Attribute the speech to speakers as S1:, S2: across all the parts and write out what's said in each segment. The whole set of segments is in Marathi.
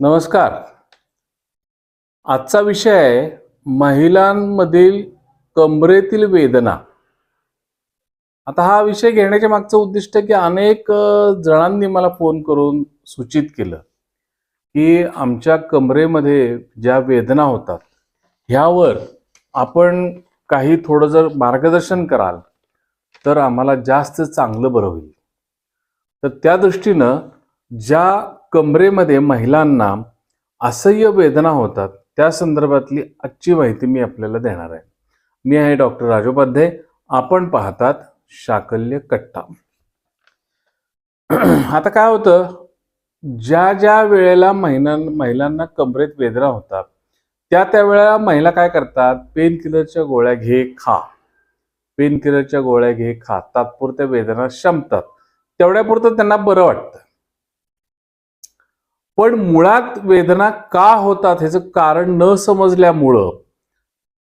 S1: नमस्कार. आजचा विषय आहे महिलांमधील कमरेतील वेदना. आता हा विषय घेण्याच्या मागचं उद्दिष्ट की अनेक जणांनी मला फोन करून सूचित केलं की आमच्या कमरेमध्ये ज्या वेदना होतात ह्यावर आपण काही थोडं जर मार्गदर्शन कराल तर आम्हाला जास्त चांगलं बरं होईल. तर त्या दृष्टीनं ज्या कमरेमध्ये महिलांना असह्य वेदना होतात त्या संदर्भातली आजची माहिती मी आपल्याला देणार आहे. मी आहे डॉक्टर राजोपाध्याय आपण पाहतात शाकल्य कट्टा. आता काय होतं? ज्या ज्या वेळेला महिलां महिलांना कमरेत वेदना होतात त्या त्या वेळेला महिला काय करतात? पेन किलरच्या गोळ्या घे खा. पेन किलरच्या गोळ्या घे खा. तात्पुरत्या वेदना शमतात. तेवढ्यापुरतं त्यांना बरं वाटतं. पण मुळात वेदना का होतात ह्याचं कारण न समजल्यामुळं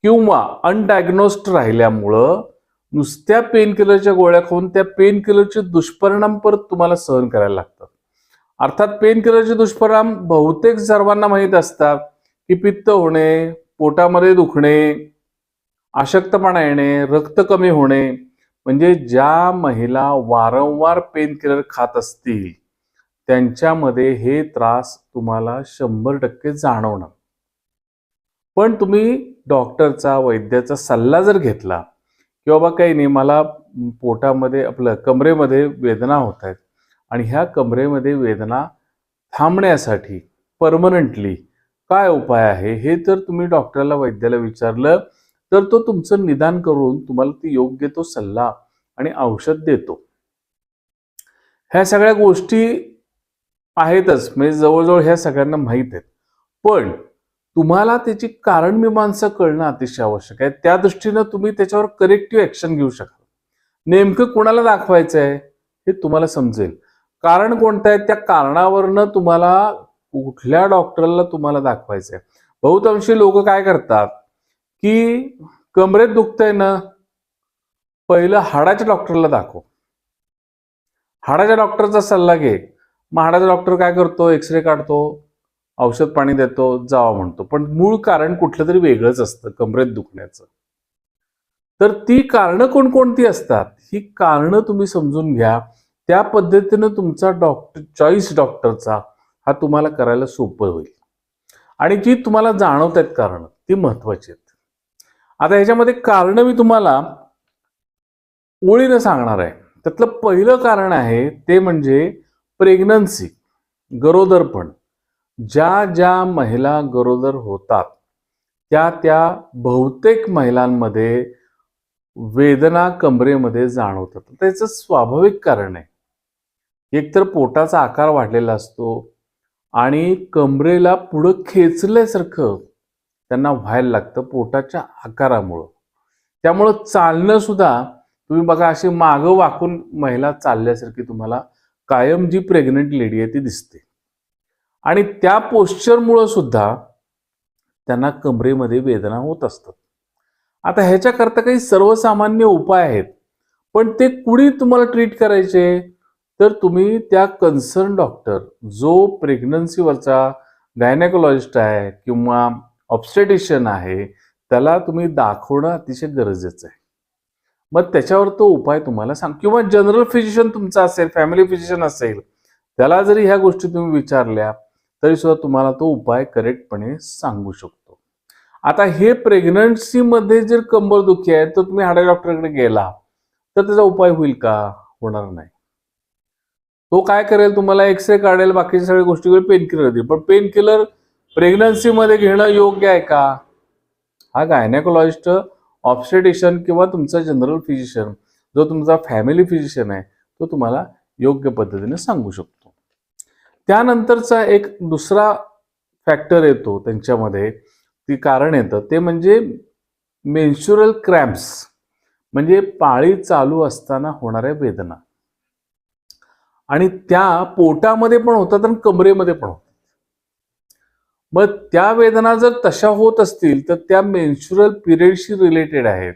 S1: किंवा अनडायग्नोस्ड राहिल्यामुळं नुसत्या पेन किलरच्या गोळ्या खाऊन त्या पेन किलरचे दुष्परिणाम परत तुम्हाला सहन करायला लागतात. अर्थात पेन किलरचे दुष्परिणाम बहुतेक सर्वांना माहीत असतात की पित्त होणे पोटामध्ये दुखणे अशक्तपणा येणे रक्त कमी होणे म्हणजे ज्या महिला वारंवार पेन किलर खात असतील त्यांच्यामध्ये हे त्रास तुम्हाला शंभर टक्के जाणवणार. पण तुम्ही डॉक्टरचा वैद्याचा सल्ला जर घेतला की बाबा काही नाही मला पोटामध्ये आपलं कमरेमध्ये वेदना होत आहेत आणि ह्या कमरेमध्ये वेदना थांबण्यासाठी परमनंटली काय उपाय आहे हे जर तुम्ही डॉक्टरला वैद्याला विचारलं तर तो तुमचं निदान करून तुम्हाला ती योग्य तो सल्ला आणि औषध देतो. ह्या सगळ्या गोष्टी आहेतच. म्हणजे जवळजवळ ह्या सगळ्यांना माहीत आहेत. पण तुम्हाला त्याची कारण मीमांसा कळणं अतिशय आवश्यक आहे. त्या दृष्टीनं तुम्ही त्याच्यावर करेक्टिव्ह ऍक्शन घेऊ शकाल. नेमकं कोणाला दाखवायचं आहे हे तुम्हाला समजेल. कारण कोणतं आहे? त्या कारणावरनं तुम्हाला कुठल्या डॉक्टरला तुम्हाला दाखवायचं आहे बहुतांशी लोक काय करतात की कमरेत दुखतंय ना पहिलं हाडाच्या डॉक्टरला दाखव. हाडाच्या डॉक्टरचा सल्ला घे. मग डॉक्टर काय करतो? एक्सरे काढतो औषध पाणी देतो जावा म्हणतो. पण मूळ कारण कुठलं तरी वेगळंच असतं कमरेत दुखण्याचं. तर ती कारणं कोणकोणती असतात? ही कारणं तुम्ही समजून घ्या. त्या पद्धतीनं तुमचा डॉक्टर चॉईस डॉक्टरचा हा तुम्हाला करायला सोपं होईल. आणि जी तुम्हाला जाणवत आहेत कारणं ती महत्वाची आहेत. आता ह्याच्यामध्ये कारणं मी तुम्हाला ओळीनं सांगणार आहे. त्यातलं पहिलं कारण आहे ते म्हणजे प्रेग्नन्सी गरोदरपण. ज्या ज्या महिला गरोदर होतात त्या त्या बहुतेक महिलांमध्ये वेदना कमरेमध्ये जाणवतात. त्याचं स्वाभाविक कारण आहे. एकतर पोटाचा आकार वाढलेला असतो आणि कमरेला पुढं खेचल्यासारखं त्यांना व्हायला लागतं पोटाच्या आकारामुळं. त्यामुळं चालणं सुद्धा तुम्ही बघा अशी मागं वाकून महिला चालल्यासारखी तुम्हाला कायम जी प्रेग्नंट लेडी आहे ती दिसते. आणि त्या पोश्चरमुळं सुद्धा त्यांना कमरेमध्ये वेदना होत असतात. आता ह्याच्याकरता काही सर्वसामान्य उपाय आहेत पण ते कुणी तुम्हाला ट्रीट करायचे? तर तुम्ही त्या कन्सर्न डॉक्टर जो प्रेग्नन्सीवरचा गायनेकोलॉजिस्ट आहे किंवा ऑब्स्टेटिशियन आहे त्याला तुम्ही दाखवणं अतिशय गरजेचं आहे. मग त्याच्यावर तो उपाय तुम्हाला सांग. किंवा जनरल फिजिशियन तुमचा असेल फॅमिली फिजिशियन असेल त्याला जरी ह्या गोष्टी तुम्ही विचारल्या तरी सुद्धा तुम्हाला तो उपाय करेक्टपणे सांगू शकतो. आता हे प्रेग्नन्सीमध्ये जर कंबरदुखी आहे तर तुम्ही हाडा डॉक्टरकडे गेला तर त्याचा उपाय होईल का? होणार नाही. तो काय करेल? तुम्हाला एक्सरे काढेल बाकीच्या सगळ्या गोष्टी पेन किलर देईल. पण पेन किलर प्रेग्नन्सीमध्ये घेणं योग्य आहे का? हा गायनेकोलॉजिस्ट ऑब्स्टेटिशियन किंवा तुमचा जनरल फिजिशियन जो तुमचा फॅमिली फिजिशियन आहे तो तुम्हाला योग्य पद्धतीने सांगू शकतो. त्यानंतरचा एक दुसरा फॅक्टर येतो त्यांच्यामध्ये ती कारण येतं ते म्हणजे मेन्शुरल क्रॅम्प्स म्हणजे पाळी चालू असताना होणाऱ्या वेदना. आणि त्या पोटामध्ये पण होतात आणि कमरेमध्ये पण होतात. मग त्या वेदना जर तशा होत असतील तर त्या मेन्शुरल पिरियडशी रिलेटेड आहेत.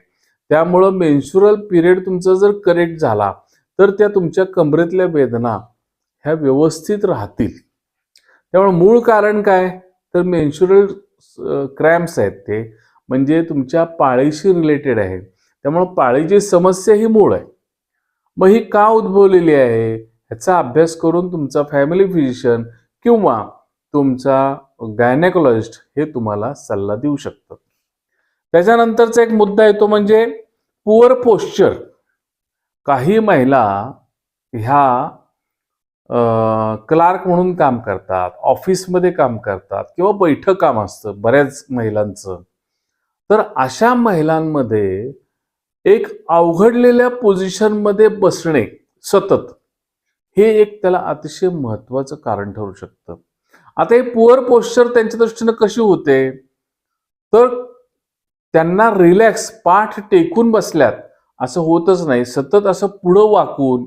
S1: त्यामुळं मेन्शुरल पिरियड तुमचा जर करेक्ट झाला तर त्या तुमच्या कमरेतल्या वेदना ह्या व्यवस्थित राहतील. त्यामुळे मूळ कारण काय? तर मेन्शुरल क्रॅम्प्स आहेत ते. म्हणजे तुमच्या पाळीशी रिलेटेड आहे. त्यामुळं पाळीची समस्या ही मूळ आहे. मग ही का उद्भवलेली आहे? ह्याचा अभ्यास करून तुमचा फॅमिली फिजिशियन किंवा तुमचा गायनेकोलॉजिस्ट हे तुम्हाला सल्ला देऊ शकतात त्याच्यानंतरचा एक मुद्दा येतो म्हणजे पुअर पोश्चर काही महिला ह्या क्लार्क म्हणून काम करतात ऑफिसमध्ये काम करतात किंवा बैठक काम असतं बऱ्याच महिलांचं. तर अशा महिलांमध्ये एक अवघडलेल्या पोझिशनमध्ये बसणे सतत हे एक त्याला अतिशय महत्वाचं कारण ठरू शकतं. आता हे पुअर पोश्चर त्यांच्या दृष्टीनं कशी होते? तर त्यांना रिलॅक्स पाठ टेकून बसल्यात. असं होतच नाही. सतत असं पुढं वाकून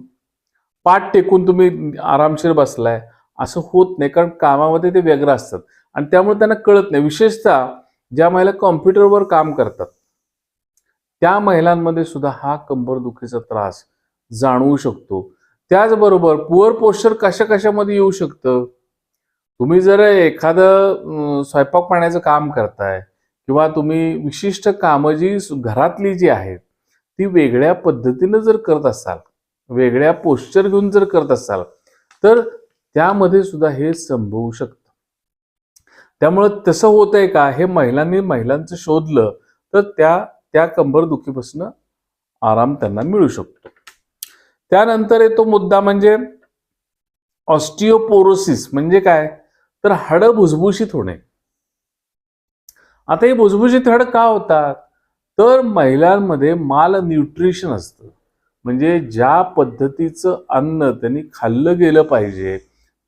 S1: पाठ टेकून तुम्ही आरामशीर बसलाय. असं होत नाही. कारण कामामध्ये ते व्यग्र असतात. आणि त्यामुळे त्यांना कळत नाही. विशेषतः ज्या महिला कॉम्प्युटरवर काम करतात त्या महिलांमध्ये सुद्धा हा कंबरदुखीचा त्रास जाणवू शकतो. त्याचबरोबर पुअर पोश्चर कशा कशामध्ये येऊ शकतं? तुम्ही जर एखादं स्वयंपाक पाण्याचं काम करताय किंवा तुम्ही विशिष्ट कामं जी घरातली जी आहेत ती वेगळ्या पद्धतीनं जर करत असाल वेगळ्या पोश्चर घेऊन जर करत असाल तर त्यामध्ये सुद्धा हे संभवू शकतं. त्यामुळं तसं होतंय का? हे महिलांनी महिलांचं शोधलं तर त्या त्या कंबरदुखीपासून आराम त्यांना मिळू शकतो. त्यानंतर येतो मुद्दा म्हणजे ऑस्टिओपोरोसिस म्हणजे काय? तर हाडं भुसभुशीत होणे. आता हे भुसभुशीत हाडं का होतात? तर महिलांमध्ये माल न्यूट्रिशन असतं. म्हणजे ज्या पद्धतीचं अन्न त्यांनी खाल्लं गेलं पाहिजे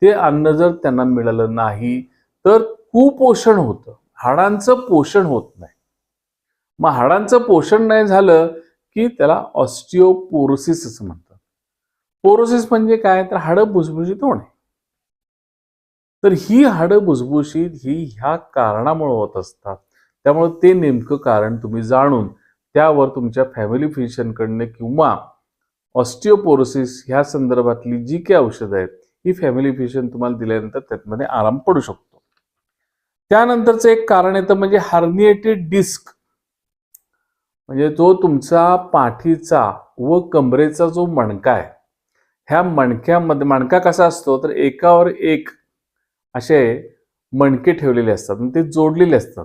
S1: ते अन्न जर त्यांना मिळालं नाही तर कुपोषण होतं. हाडांचं पोषण होत नाही. मग हाडांचं पोषण नाही झालं की त्याला ऑस्टिओपोरोसिस असं म्हणतात. पोरोसिस म्हणजे काय? तर हाडं भुसभुशीत होणे. तर ही हाडं भुसभुशीत ही ह्या कारणामुळे होत असतात. त्यामुळे ते नेमकं कारण तुम्ही जाणून त्यावर तुमच्या फॅमिली फिजिशियनकडनं किंवा ऑस्टिओपोरोसिस ह्या संदर्भातली जी काही औषधं आहेत ही फॅमिली फिजिशियन तुम्हाला दिल्यानंतर त्यामध्ये आराम पडू शकतो. त्यानंतरचं एक कारण येतं म्हणजे हार्निएटेड डिस्क म्हणजे जो तुमचा पाठीचा व कमरेचा जो मणका आहे ह्या मणक्यामध्ये मणका कसा असतो? तर एकावर एक असे मणके ठेवलेले असतात आणि ते जोडलेले असतात.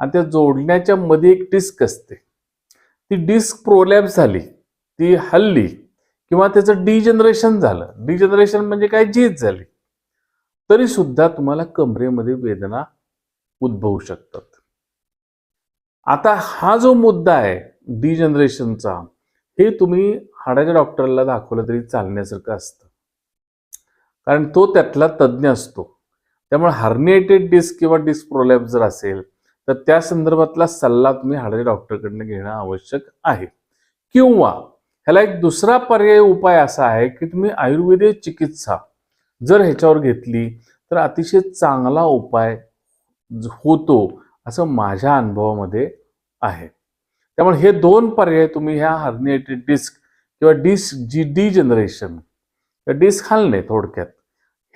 S1: आणि त्या जोडण्याच्या मध्ये एक डिस्क असते. ती डिस्क प्रोलॅप्स झाली ती हल्ली किंवा त्याचं डिजनरेशन झालं. डिजनरेशन म्हणजे काय? जीत झाली. तरी सुद्धा तुम्हाला कमरेमध्ये वेदना उद्भवू शकतात. आता हा जो मुद्दा आहे डिजनरेशनचा हे तुम्ही हाडाच्या डॉक्टरला दाखवलं तरी चालण्यासारखं असतं. कारण तो त्यातला तज्ज्ञ असतो. त्यामुळे हार्निएटेड डिस्क किंवा डिस्क प्रोलॅप जर असेल तर त्या संदर्भातला सल्ला तुम्ही हाडे डॉक्टरकडनं घेणं आवश्यक आहे. किंवा ह्याला एक दुसरा पर्याय उपाय असा आहे की तुम्ही आयुर्वेदिक चिकित्सा जर ह्याच्यावर घेतली तर अतिशय चांगला उपाय होतो असं माझ्या अनुभवामध्ये आहे. त्यामुळे हे दोन पर्याय तुम्ही ह्या हर्निएटेड डिस्क किंवा डिस्क जी डी जनरेशन डिस्क हालणे थोडक्यात.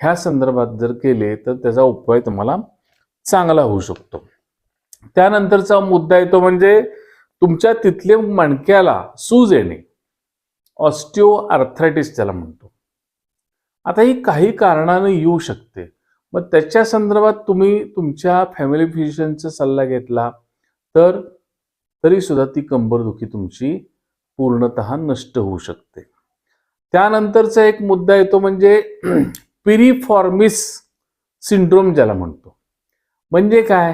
S1: ह्या संदर्भात जर केले तर त्याचा उपाय तुम्हाला चांगला होऊ शकतो. त्यानंतरचा मुद्दा येतो म्हणजे तुमच्या तिथले मणक्याला सूज येणे. ऑस्टिओ आर्थरायटिस त्याला म्हणतो. आता ही काही कारणानं येऊ शकते. मग त्याच्या संदर्भात तुम्ही तुमच्या फॅमिली फिजिशियनचा सल्ला घेतला तर तरी सुद्धा ती कंबरदुखी तुमची पूर्णत नष्ट होऊ शकते. त्यानंतरचा एक मुद्दा येतो म्हणजे पिरिफॉर्मिस सिंड्रोम ज्याला म्हणतो. म्हणजे काय?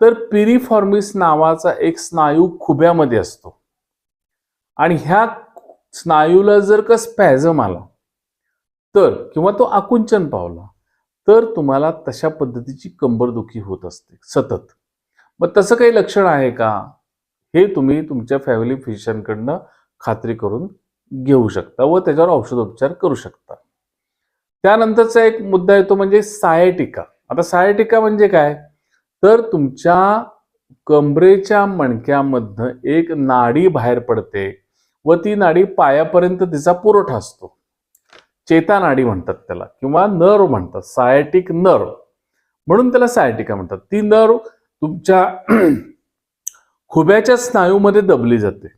S1: तर पिरिफॉर्मिस नावाचा एक स्नायू खुब्यामध्ये असतो. आणि ह्या स्नायूला जर का स्पॅझम आला तर किंवा तो आकुंचन पावला तर तुम्हाला तशा पद्धतीची कंबरदुखी होत असते सतत. मग तसं काही लक्षण आहे का? हे तुम्ही तुमच्या फॅमिली फिजिशियनकडनं खात्री करून घेऊ शकता व त्याच्यावर औषधोपचार करू शकता. त्यानंतरचा एक मुद्दा येतो म्हणजे सायटिका. आता सायटिका म्हणजे काय? तर तुमच्या कमरेच्या मणक्यामधनं एक नाडी बाहेर पडते व ती नाडी पायापर्यंत तिचा पुरवठा असतो. चेता नाडी म्हणतात त्याला किंवा नर्व म्हणतात सायटिक नर्व म्हणून त्याला सायटिका म्हणतात. ती नर तुमच्या खुब्याच्या स्नायूमध्ये दबली जाते.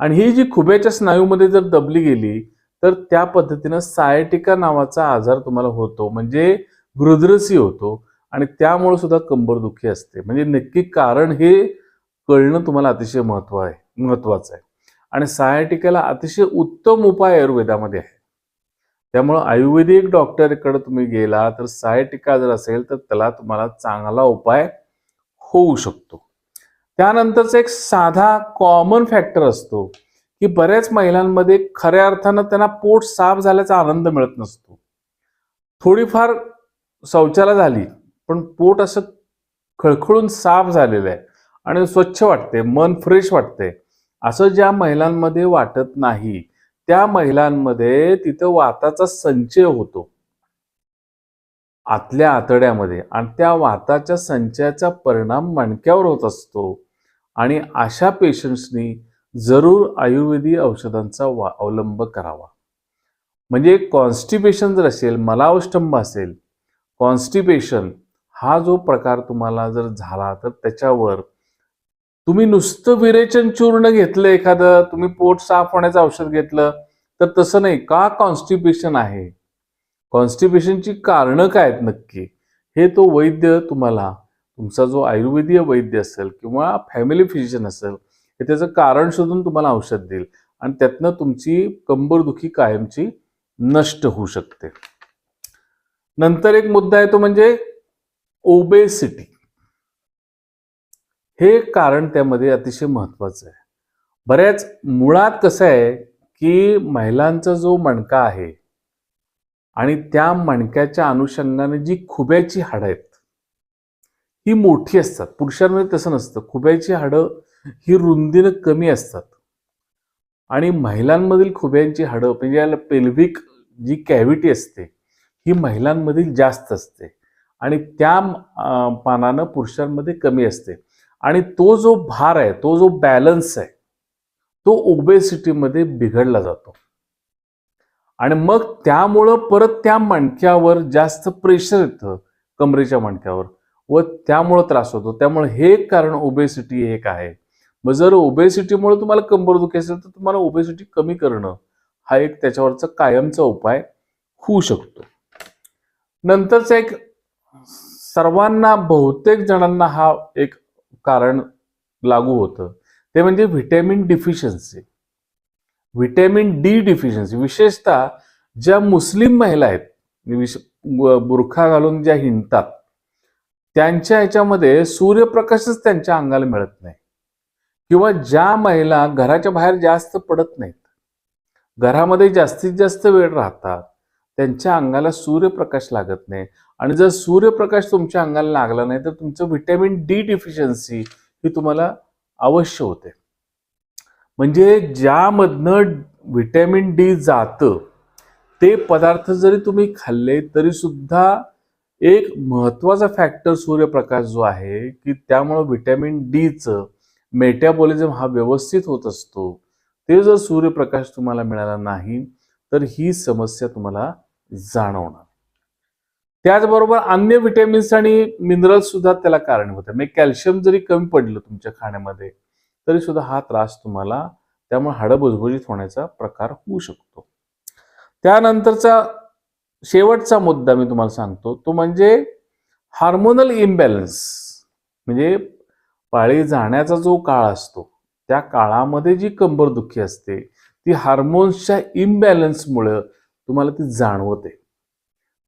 S1: आणि ही जी खुब्याच्या स्नायूमध्ये जर दबली गेली तर त्या पद्धतीनं सायटिका नावाचा आजार तुम्हाला होतो. म्हणजे हृदरसी होतो आणि त्यामुळे सुद्धा कंबरदुखी असते. म्हणजे नक्की कारण हे कळणं तुम्हाला अतिशय महत्त्व आहे महत्वाचं आहे. आणि सायटिकाला अतिशय उत्तम उपाय आयुर्वेदामध्ये आहे. त्यामुळं आयुर्वेदिक डॉक्टरकडे तुम्ही गेला तर सायटिका जर असेल तर त्याला तुम्हाला चांगला उपाय होऊ शकतो. त्यानंतरचा एक साधा कॉमन फॅक्टर असतो. की बऱ्याच महिलांमध्ये खऱ्या अर्थानं त्यांना पोट साफ झाल्याचा आनंद मिळत नसतो. थोडीफार शौचाला झाली पण पोट असं खळखळून साफ झालेलं आहे आणि स्वच्छ वाटते मन फ्रेश वाटते असं ज्या महिलांमध्ये वाटत नाही त्या महिलांमध्ये तिथं वाताचा संचय होतो. आतल्या आतड्यामध्ये आणि त्या वाताच्या संचयाचा परिणाम मणक्यावर होत असतो. आणि अशा पेशंट्सनी जरूर आयुर्वेदीय औषधांचा वा अवलंब करावा. म्हणजे कॉन्स्टिपेशन जर असेल मलावष्टंभ असेल कॉन्स्टिपेशन हा जो प्रकार तुम्हाला जर झाला तर त्याच्यावर तुम्ही नुसतं विरेचन चूर्ण घेतलं एखादं तुम्ही पोट साफ होण्याचं औषध घेतलं तर तसं नाही. का कॉन्स्टिपेशन आहे? कॉन्स्टिपेशनची कारणं काय आहेत नक्की? हे तो वैद्य तुम्हाला तुमचा जो आयुर्वेदीय वैद्य असेल किंवा फॅमिली फिजिशियन असेल हे त्याचं कारण शोधून तुम्हाला औषध देईल. आणि त्यातनं तुमची कंबरदुखी कायमची नष्ट होऊ शकते. नंतर एक मुद्दा आहे तो म्हणजे ओबेसिटी हे कारण त्यामध्ये अतिशय महत्वाचं आहे. बऱ्याच मुळात कसं आहे की महिलांचा जो मणका आहे आणि त्या मणक्याच्या अनुषंगाने जी खुब्याची हाडं आहेत ही मोठी असतात. पुरुषांमध्ये तसं नसतं. खुब्याची हाडं ही रुंदीनं कमी असतात. आणि महिलांमधील खुब्यांची हाडं म्हणजे याला पेल्विक जी कॅव्हिटी असते ही महिलांमधील जास्त असते. आणि त्या पानानं पुरुषांमध्ये कमी असते. आणि तो जो भार आहे तो जो बॅलन्स आहे तो ओबेसिटीमध्ये बिघडला जातो. आणि मग त्यामुळं परत त्या मणक्यावर जास्त प्रेशर येतं कमरेच्या मणक्यावर. व त्यामुळं त्रास होतो. त्यामुळे हे एक कारण ओबेसिटी एक आहे. मग जर ओबेसिटीमुळे तुम्हाला कंबर दुखी असेल तर तुम्हाला ओबेसिटी कमी करणं हा एक त्याच्यावरचा कायमचा उपाय होऊ शकतो. नंतरचा एक सर्वांना बहुतेक जणांना हा एक कारण लागू होतं. ते म्हणजे vitamin deficiency vitamin D deficiency विशेषतः ज्या मुस्लिम महिला आहेत विश बुरखा घालून ज्या हिंडतात त्यांच्या ह्याच्यामध्ये सूर्यप्रकाशच त्यांच्या अंगाला मिळत नाही. किंवा ज्या महिला घराच्या बाहेर जास्त पडत नाहीत घरामध्ये जास्तीत जास्त वेळ राहतात त्यांच्या अंगाला सूर्यप्रकाश लागत नाही. आणि जर सूर्यप्रकाश तुमच्या अंगाला लागला नाही तर तुमचं व्हिटॅमिन डी डिफिशियन्सी ही तुम्हाला अवश्य होते. म्हणजे ज्यामधनं व्हिटॅमिन डी जातं ते पदार्थ जरी तुम्ही खाल्ले तरी सुद्धा एक महत्त्वाचा फॅक्टर सूर्यप्रकाश जो आहे की त्यामुळं व्हिटॅमिन डीचं मेटॅबॉलिझम हा व्यवस्थित होत असतो ते जर सूर्यप्रकाश तुम्हाला मिळाला नाही तर ही समस्या तुम्हाला जाणवणार. त्याचबरोबर अन्य विटॅमिन्स आणि मिनरल्स सुद्धा त्याला कारण आहे म्हणजे कॅल्शियम जरी कमी पडलं तुमच्या खाण्यामध्ये तरी सुद्धा हा त्रास तुम्हाला त्यामुळे हाडं भुजभुजीत होण्याचा प्रकार होऊ शकतो. त्यानंतरचा शेवटचा मुद्दा मी तुम्हाला सांगतो तो म्हणजे हार्मोनल इम्बॅलन्स म्हणजे पाळी जाण्याचा जो काळ असतो त्या काळामध्ये जी कंबरदुखी असते ती हार्मोन्सच्या इम्बॅलन्समुळं तुम्हाला ती जाणवते.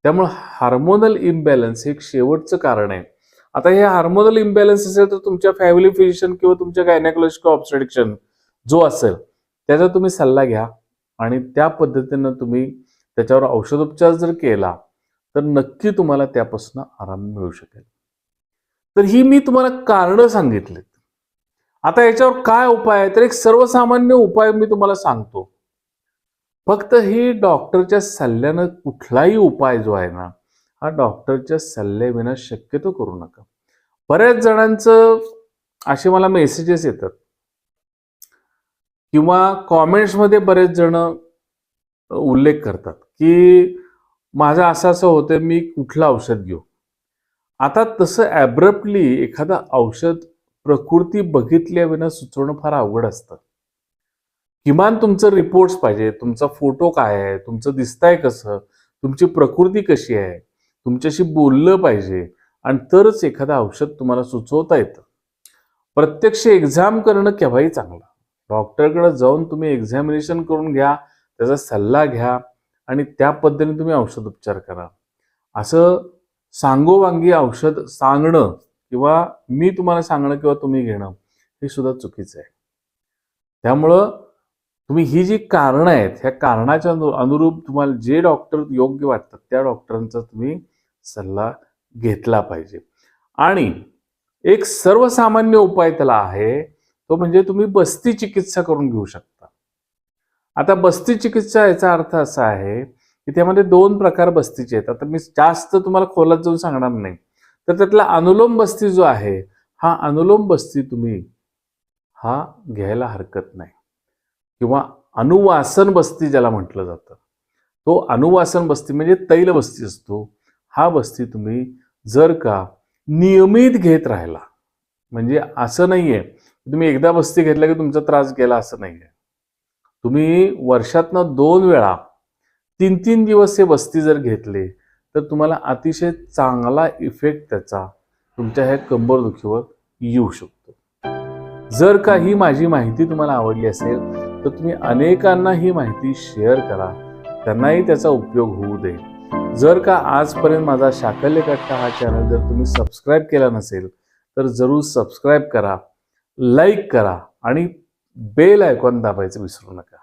S1: त्यामुळं हार्मोनल इम्बॅलन्स हे एक शेवटचं कारण आहे. आता हे हार्मोनल इम्बॅलन्स असेल तर तुमच्या फॅमिली फिजिशियन किंवा तुमच्या गायनेकोलॉजिकल ऑब्स्ट्रडिक्शन जो असेल त्याचा तुम्ही सल्ला घ्या आणि त्या पद्धतीनं तुम्ही त्याच्यावर औषधोपचार जर केला तर नक्की तुम्हाला त्यापासून आराम मिळू शकेल. तर ही मी तुम्हाला कारणं सांगितलीत आता याच्यावर काय उपाय आहे? तर एक सर्वसामान्य उपाय मी तुम्हाला सांगतो. फक्त ही डॉक्टरच्या सल्ल्यानं कुठलाही उपाय जो आहे ना हा डॉक्टरच्या सल्ल्याविना शक्यतो करू नका. बऱ्याच जणांचं असे मला मेसेजेस येतात. किंवा कॉमेंट्समध्ये बरेच जण उल्लेख करतात की माझं असं असं होतं मी कुठलं औषध घेऊ? आता तसं ॲब्रप्टली एखादं औषध प्रकृती बघितल्याविना सुचवणं फार अवघड असतं. किमान तुमचं रिपोर्ट्स पाहिजे तुमचा फोटो काय आहे तुमचं दिसतंय कसं तुमची प्रकृती कशी आहे तुमच्याशी बोललं पाहिजे आणि तरच एखादं औषध तुम्हाला सुचवता येतं. प्रत्यक्ष एक्झाम करणं केव्हाही चांगलं. डॉक्टरकडे जाऊन तुम्ही एक्झामिनेशन करून घ्या त्याचा सल्ला घ्या आणि त्या पद्धतीने तुम्ही औषध उपचार करा. असं सांगोवांगी औषध सांगणं किंवा मी तुम्हाला सांगणं किंवा तुम्ही घेणं हे सुद्धा चुकीचं आहे. त्यामुळं तुम्ही ही जी कारणं आहेत ह्या कारणाच्या अनु- अनुरूप तुम्हाला जे डॉक्टर योग्य वाटतात त्या डॉक्टरांचा तुम्ही सल्ला घेतला पाहिजे. आणि एक सर्वसामान्य उपाय त्याला आहे तो म्हणजे तुम्ही बस्ती चिकित्सा करून घेऊ शकता. आता बस्ती चिकित्सा याचा अर्थ असा आहे की त्यामध्ये दोन प्रकार बस्तीचे आहेत. आता मी जास्त तुम्हाला खोलात जाऊन सांगणार नाही. तर त्यातला अनुलोम बस्ती जो आहे हा अनुलोम बस्ती तुम्ही हा घ्यायला हरकत नाही. किंवा अनुवासन बस्ती ज्याला म्हटलं जातं. तो अनुवासन बस्ती म्हणजे तैल बस्ती असतो. हा बस्ती तुम्ही जर का नियमित घेत राहिला म्हणजे असं नाहीये तुम्ही एकदा बस्ती घेतला की तुमचा त्रास गेला असं नाहीये. तुम्ही वर्षातनं दोन वेळा तीन तीन दिवस हे वस्ती जर घेतले तर तुम्हाला अतिशय चांगला इफेक्ट त्याचा तुमच्या ह्या कंबरदुखीवर येऊ शकतो. जर का ही माझी माहिती तुम्हाला आवडली असेल तर तुम्ही अनेकांना ही माहिती शेअर करा. त्यांनाही त्याचा उपयोग होऊ दे. जर का आजपर्यंत माझा शाकल्य कट्टा हा चॅनल जर तुम्ही सबस्क्राईब केला नसेल तर जरूर सबस्क्राईब करा लाईक करा आणि बेल आयकॉन दाबायचं विसरू नका.